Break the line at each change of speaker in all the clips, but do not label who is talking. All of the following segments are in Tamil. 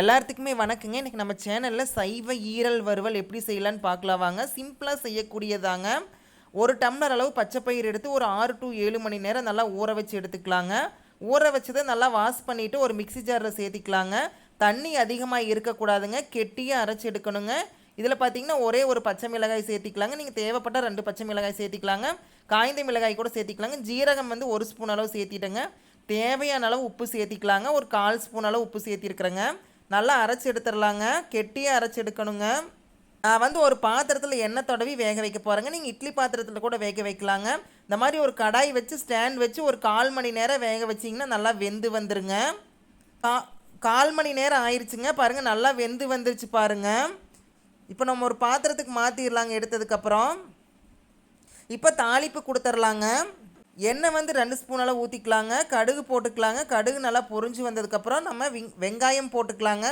எல்லாத்துக்குமே வணக்கங்க. இன்றைக்கி நம்ம சேனலில் சைவ ஈரல் வறுவல் எப்படி செய்யலான்னு பார்க்கலாம் வாங்க. சிம்பிளாக செய்யக்கூடியதாங்க. ஒரு டம்ளர் அளவு பச்சைப்பயிர் எடுத்து ஒரு ஆறு டு ஏழு மணி நேரம் நல்லா ஊற வச்சு எடுத்துக்கலாங்க. ஊற வச்சதை நல்லா வாஷ் பண்ணிவிட்டு ஒரு மிக்ஸி ஜாரில் சேர்த்திக்கலாங்க. தண்ணி அதிகமாக இருக்கக்கூடாதுங்க. கெட்டியாக அரைச்சி எடுக்கணுங்க. இதில் பார்த்தீங்கன்னா ஒரே ஒரு பச்சை மிளகாய் சேர்த்திக்கலாங்க. நீங்கள் தேவைப்பட்ட ரெண்டு பச்சை மிளகாய் சேர்த்திக்கலாங்க. காய்ந்த மிளகாய் கூட சேர்த்திக்கலாங்க. ஜீரகம் வந்து ஒரு ஸ்பூன் அளவு சேர்த்திட்டேங்க. தேவையான அளவு உப்பு சேர்த்திக்கலாங்க. ஒரு கால் ஸ்பூன் அளவு உப்பு சேர்த்திருக்கிறேங்க. நல்லா அரைச்சி எடுத்துடலாங்க. கெட்டியாக அரைச்சி எடுக்கணுங்க. நான் வந்து ஒரு பாத்திரத்தில் எண்ணெய் தடவி வேக வைக்க போகிறேங்க நீங்கள் இட்லி பாத்திரத்தில் கூட வேக வைக்கலாங்க. இந்த மாதிரி ஒரு கடாய் வச்சு ஸ்டாண்ட் வச்சு ஒரு கால் மணி நேரம் வேக வச்சிங்கன்னா நல்லா வெந்து வந்துருங்க. கால் மணி நேரம் ஆயிடுச்சுங்க பாருங்கள் நல்லா வெந்து வந்துருச்சு பாருங்கள் இப்போ நம்ம ஒரு பாத்திரத்துக்கு மாற்றிடலாங்க எடுத்ததுக்கப்புறம் இப்போ தாளிப்பு கொடுத்துர்லாங்க எண்ணெய் வந்து ரெண்டு ஸ்பூனெல்லாம் ஊற்றிக்கலாங்க கடுகு போட்டுக்கலாங்க. கடுகு நல்லா பொறிஞ்சு வந்ததுக்கப்புறம் நம்ம விங் வெங்காயம் போட்டுக்கலாங்க.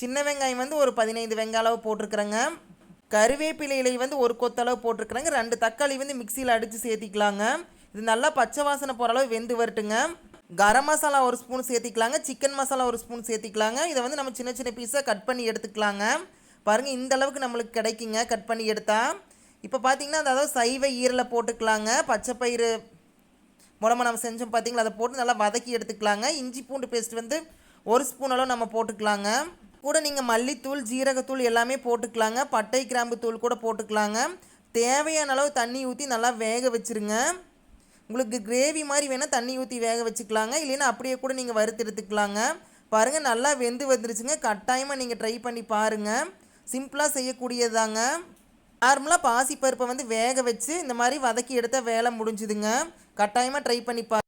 சின்ன வெங்காயம் வந்து ஒரு பதினைந்து வெங்காய அளவு போட்டிருக்கிறேங்க. கருவேப்பிலை இலை வந்து ஒரு கொத்தளவு போட்டிருக்கிறேங்க. ரெண்டு தக்காளி வந்து மிக்சியில் அடித்து சேர்த்திக்கலாங்க. இது நல்லா பச்சை வாசனை போகிற அளவு வெந்து வரட்டுங்க. கரம் மசாலா ஒரு ஸ்பூன் சேர்த்திக்கலாங்க. சிக்கன் மசாலா ஒரு ஸ்பூன் சேர்த்திக்கலாங்க. இதை வந்து நம்ம சின்ன சின்ன பீஸாக கட் பண்ணி எடுத்துக்கலாங்க. பாருங்கள் இந்த அளவுக்கு நம்மளுக்கு கிடைக்குங்க. கட் பண்ணி எடுத்தால் இப்போ பார்த்தீங்கன்னா அதாவது சைவ ஈரலை போட்டுக்கலாங்க. பச்சை பயிறு மூலமாக நம்ம செஞ்சோம் பார்த்தீங்களா அதை போட்டு நல்லா வதக்கி எடுத்துக்கலாங்க. இஞ்சி பூண்டு பேஸ்ட் வந்து ஒரு ஸ்பூன் அளவு நம்ம போட்டுக்கலாங்க. கூட நீங்கள் மல்லித்தூள் ஜீரகத்தூள் எல்லாமே போட்டுக்கலாங்க. பட்டை கிராம்பு தூள் கூட போட்டுக்கலாங்க. தேவையான அளவு தண்ணி ஊற்றி நல்லா வேக வச்சுருங்க. உங்களுக்கு கிரேவி மாதிரி வேணால் தண்ணி ஊற்றி வேக வச்சுக்கலாங்க. இல்லைன்னா அப்படியே கூட நீங்கள் வறுத்து எடுத்துக்கலாங்க. பாருங்கள் நல்லா வெந்து வந்துருச்சுங்க. கட்டாயமாக நீங்கள் ட்ரை பண்ணி பாருங்கள் சிம்பிளாக செய்யக்கூடியதாங்க நார்மலாக பாசிப்பருப்பை வந்து வேக வச்சு இந்த மாதிரி வதக்கி எடுத்தால் வேலை முடிஞ்சுதுங்க. கட்டாயமாக ட்ரை பண்ணி பா